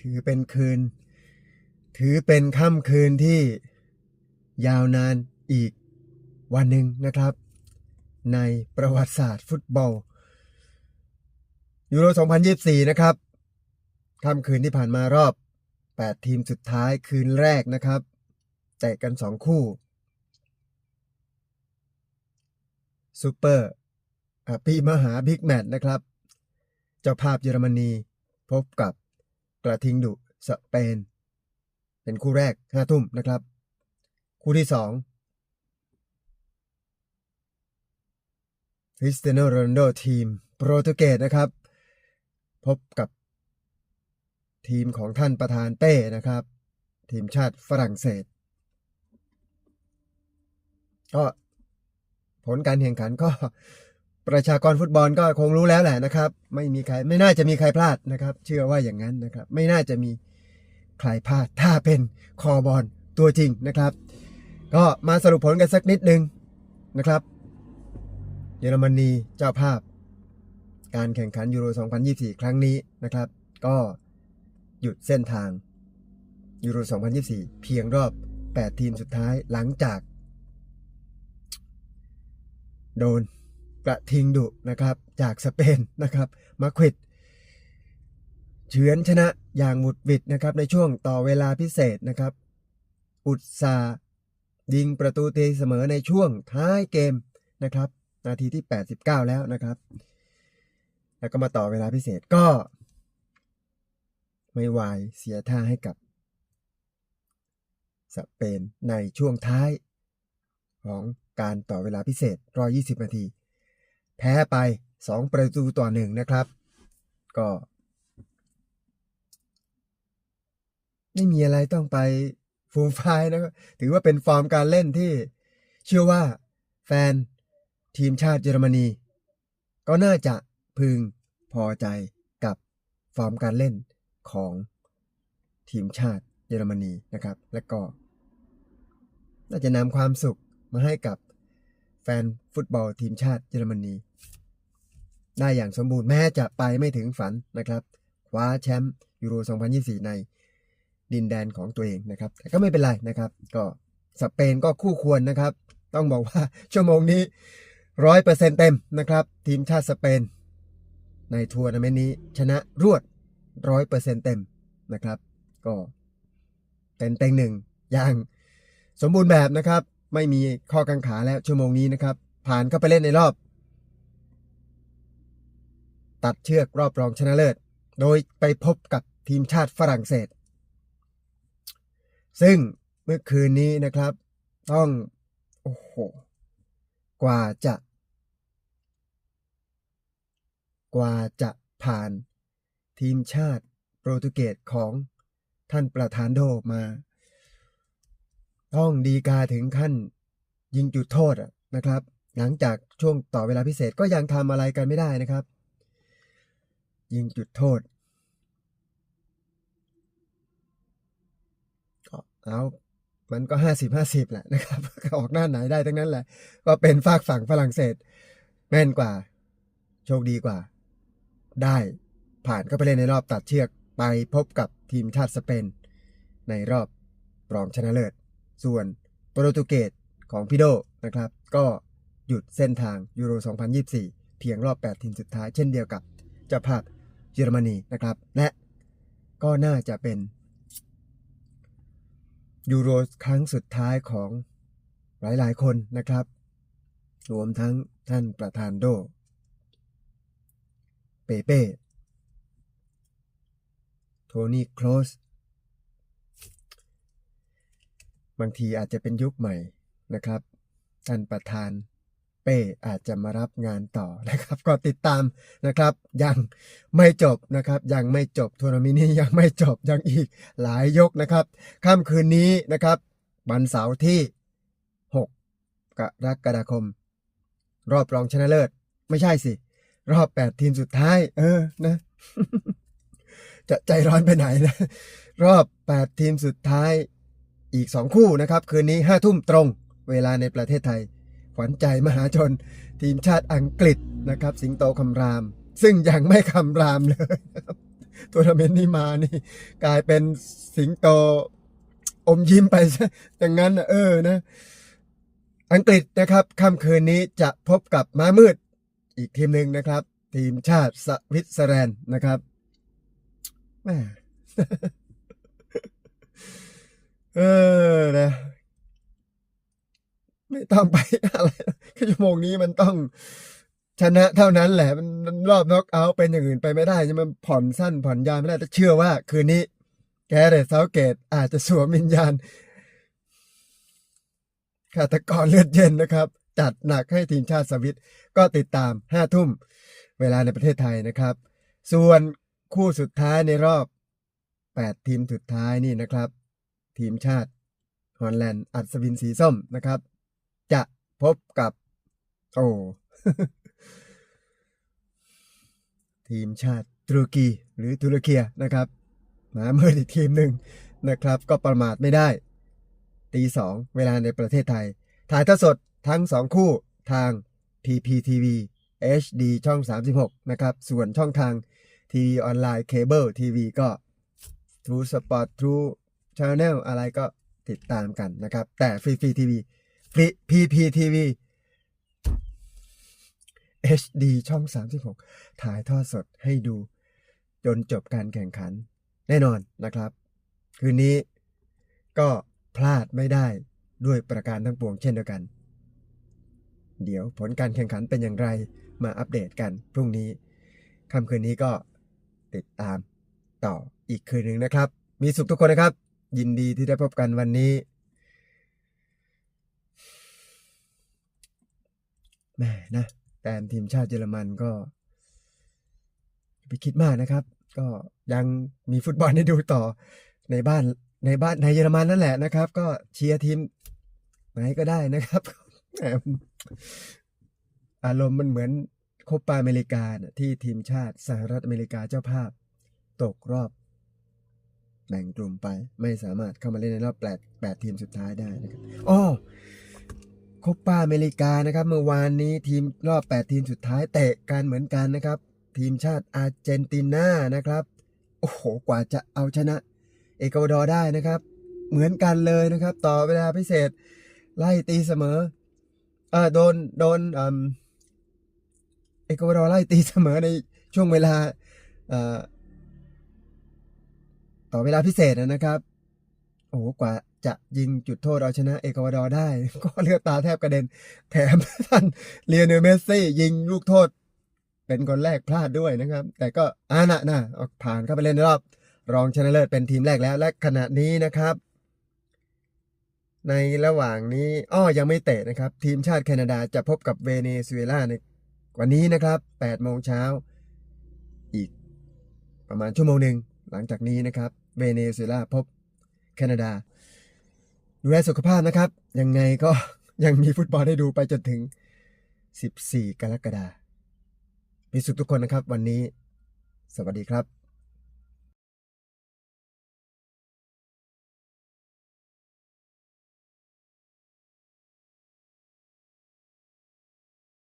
ถือเป็นคืน ถือเป็นค่ำคืนที่ยาวนานอีกวันหนึ่งนะครับ ในประวัติศาสตร์ฟุตบอลยูโร 2024 นะครับค่ำคืนที่ผ่านมารอบ 8 ทีมสุดท้ายคืนแรกนะครับแตะกัน 2 คู่ซูเปอร์อะปีมหาบิ๊กแมตช์นะครับ เจ้าภาพเยอรมนีพบกับ กระทิงดุสเปน เป็นคู่แรกห้าทุ่มนะครับ คู่ที่สองคริสเตียโนโรนโดทีมโปรตุเกสนะครับ พบกับทีมของท่านประธานเป้นะครับ ทีมชาติฝรั่งเศส ก็ผลการแข่งขันก็ ประชากรฟุตบอลก็คงรู้แล้วแหละนะครับ ไม่มีใครไม่น่าจะมีใครพลาดนะครับ เชื่อว่าอย่างนั้นนะครับ ไม่น่าจะมีใครพลาดถ้าเป็นคอบอลตัวจริงนะครับ ก็มาสรุปผลกันสักนิดนึงนะครับ เยอรมนีเจ้าภาพ การแข่งขันยูโร 2024 ครั้งนี้นะครับ ก็หยุดเส้นทางยูโร 2024 เพียงรอบ 8 ทีมสุดท้ายหลังจาก โดน กระทิงดุนะครับจากสเปนนะครับมาควิดเฉือนชนะอย่างหมุดหวิดนะครับในช่วงต่อเวลาพิเศษนะครับ อุตสาห์ยิงประตูตีเสมอในช่วงท้ายเกมนะครับ นาทีที่ 89 แล้วนะครับ แล้วก็มาต่อเวลาพิเศษก็ ไม่วายเสียท่าให้กับสเปนในช่วงท้ายของการต่อเวลาพิเศษ 120 นาที แพ้ไป 2 ประตูต่อหนึ่งนะครับ ก็ ไม่มีอะไรต้องไปฟูมไฟายนะครับถือว่าเป็นฟอร์มการเล่นที่ เชื่อว่าแฟนทีมชาติเยอรมนี ก็น่าจะพึงพอใจกับฟอร์มการเล่นของทีมชาติเยอรมนีนะครับ และก็ น่าจะนำความสุขมาให้กับ ฟนฟุตบอลทีมชาติเยอรมนีได้อย่างสมบูรณ์แม้จะไปไม่ถึงฝันนะครับคว้าแชมป์ยูโร 2024 ในดินแดนของตัวเองนะครับ แต่ก็ไม่เป็นไรนะครับ ก็สเปนก็คู่ควรนะครับ ต้องบอกว่าชั่วโมงนี้ร้อยเปอร์เซ็นเต็มนะครับ ทีมชาติสเปน ในทัวร์นาเมนต์นี้ชนะรวดร้อยเปอร์เซ็นเต็มนะครับ ก็เป็นเต็งหนึ่งอย่างสมบูรณ์แบบนะครับ ไม่มีข้อกังขาแล้วชั่วโมงนี้นะครับ ผ่านเข้าไปเล่นในรอบ ตัดเชือกรอบรองชนะเลิศ โดยไปพบกับทีมชาติฝรั่งเศส ซึ่งเมื่อคืนนี้นะครับ ต้อง โอ้โห กว่าจะ กว่าจะผ่านทีมชาติโปรตุเกสของท่านประธานโดมา ต้องดีกาถึงขั้น ยิงจุดโทษนะครับ หลังจากช่วงต่อเวลาพิเศษก็ยังทำอะไรกันไม่ได้นะครับ ยิงจุดโทษก็เอามันก็ห้าสิบห้าสิบแหละนะครับออกหน้าไหนได้ทั้งนั้นแหละ ก็เป็นฝากฝั่งฝรั่งเศสแม่นกว่า โชคดีกว่า ได้ผ่านเข้าไปเล่นในรอบตัดเชือกไปพบกับทีมชาติสเปน ในรอบรองชนะเลิศ ส่วนโปรตุเกสของพี่โดนะครับ ก็หยุดเส้นทางยูโร 2024 เพียงรอบ 8 ทีมสุดท้ายเช่นเดียวกับเจ้าภาพเยอรมนีนะครับ และก็น่าจะเป็นยูโรครั้งสุดท้ายของหลายๆ คนนะครับ รวมทั้งท่านประธานโด เปเป้ โทนี่ โคลส บางทีอาจจะเป็นยุคใหม่นะครับท่านประธานเป้อาจจะมารับงานต่อนะครับ ก็ติดตามนะครับ ยังไม่จบนะครับ ยังไม่จบทัวร์นาเมนต์นี้ยังไม่จบยังอีกหลายยกนะครับค่ำคืนนี้นะครับวันเสาร์ที่ 6 กรกฎาคม รอบรองชนะเลิศ ไม่ใช่สิ รอบ 8 ทีมสุดท้าย เออนะ จะใจร้อนไปไหนนะ รอบ 8 ทีมสุดท้าย อีก 2 คู่นะครับ คืนนี้5ทุ่มตรงเวลาในประเทศไทย ขวัญใจมหาชน ทีมชาติอังกฤษนะครับ สิงโตคำราม ซึ่งยังไม่คำรามเลยนะครับทัวร์นาเมนต์นี้มานี่ กลายเป็นสิงโตอมยิ้มไปซะอย่างนั้นเออนะอังกฤษนะครับค่ำคืนนี้จะพบกับม้ามืดอีกทีมหนึ่งนะครับ ทีมชาติสวิตเซอร์แลนด์นะครับแม่ เออนะไม่ต้องไปอะไรคือชั่วโมงนี้มันต้องชนะเท่านั้นแหละ มันรอบน็อกเอาท์เป็นอย่างอื่นไปไม่ได้ใช่ไหมมันผ่อนสั้นผ่อนยาวไม่ได้แต่เชื่อว่า คืนนี้ แกเรตเซาเกตอาจจะสวมวิญญาณฆาตกรเลือดเย็นนะครับ จัดหนักให้ทีมชาติสวิตก็ติดตามห้าทุ่มเวลาในประเทศไทยนะครับ ส่วนคู่สุดท้ายในรอบ 8 ทีมสุดท้ายนี่นะครับ ทีมชาติฮอลแลนด์อัศวินสีส้มนะครับ จะพบกับ โอ้ทีมชาติตุรกีหรือตุรเกียนะครับมาเมื่ออีกทีมหนึ่งนะครับ ก็ประมาทไม่ได้ ตีสองเวลาในประเทศไทย ถ่ายทอดสดทั้งสองคู่ทาง PPTV HD ช่อง 36 นะครับ ส่วนช่องทางทีวีออนไลน์เคเบิลทีวีก็ True Sport True Channel อะไรก็ติดตามกันนะครับ แต่ฟรีฟรีทีวีฟรี PPTV HD ช่อง 36 ถ่ายทอดสดให้ดู จนจบการแข่งขัน แน่นอนนะครับ คืนนี้ก็พลาดไม่ได้ด้วยประการทั้งปวงเช่นเดียวกัน เดี๋ยวผลการแข่งขันเป็นอย่างไรมาอัปเดตกันพรุ่งนี้ค่ำคืนนี้ก็ติดตามต่ออีกคืนหนึ่งนะครับ มีสุขทุกคนนะครับ ยินดีที่ได้พบกันวันนี้แม่นะแต้มทีมชาติเยอรมันก็ไปคิดมากนะครับ ก็ยังมีฟุตบอลให้ดูต่อในบ้านในบ้านในเยอรมันนั่นแหละนะครับ ก็เชียร์ทีมไหนก็ได้นะครับอารมณ์มันเหมือนโคปาอเมริกาที่ทีมชาติสหรัฐอเมริกาเจ้าภาพ ตกรอบ แบ่งกลุ่มไป ไม่สามารถเข้ามาเล่นในรอบแปดแปดทีมสุดท้ายได้นะครับอ้อโคปาอเมริกานะครับ เมื่อวานนี้ทีมรอบแปดทีมสุดท้ายเตะกันเหมือนกันนะครับ ทีมชาติอาร์เจนตินานะครับ โอ้โห กว่าจะเอาชนะ เอกวาดอร์ได้นะครับ เหมือนกันเลยนะครับ ต่อเวลาพิเศษ ไล่ตีเสมอเออโดนโดนเอกวาดอร์ไล่ตีเสมอในช่วงเวลาเอ่อ ต่อเวลาพิเศษนะครับโอ้โหกว่าจะยิงจุดโทษเอาชนะเอกวาดอร์ได้ ก็เลือดตาแทบกระเด็น แถมท่านเลียเนลเมสซี่ ยิงลูกโทษ เป็นคนแรกพลาดด้วยนะครับ แต่ก็อานะนะเอาผ่านเข้าไปเล่นในรอบ รองชนะเลิศเป็นทีมแรกแล้ว และขณะนี้นะครับ ในระหว่างนี้อ้อยังไม่เตะนะครับ ทีมชาติแคนาดาจะพบกับเวเนซุเอลาในวันนี้นะครับ8โมงเช้าอีกประมาณชั่วโมงหนึ่ง หลังจากนี้นะครับ เวเนซุเอลาพบแคนาดา ดูแลสุขภาพนะครับ ยังไงก็ยังมีฟุตบอลให้ดูไปจนถึง 14 กรกฎาคมมีสุขทุกคนนะครับ วันนี้ สวัสดีครับ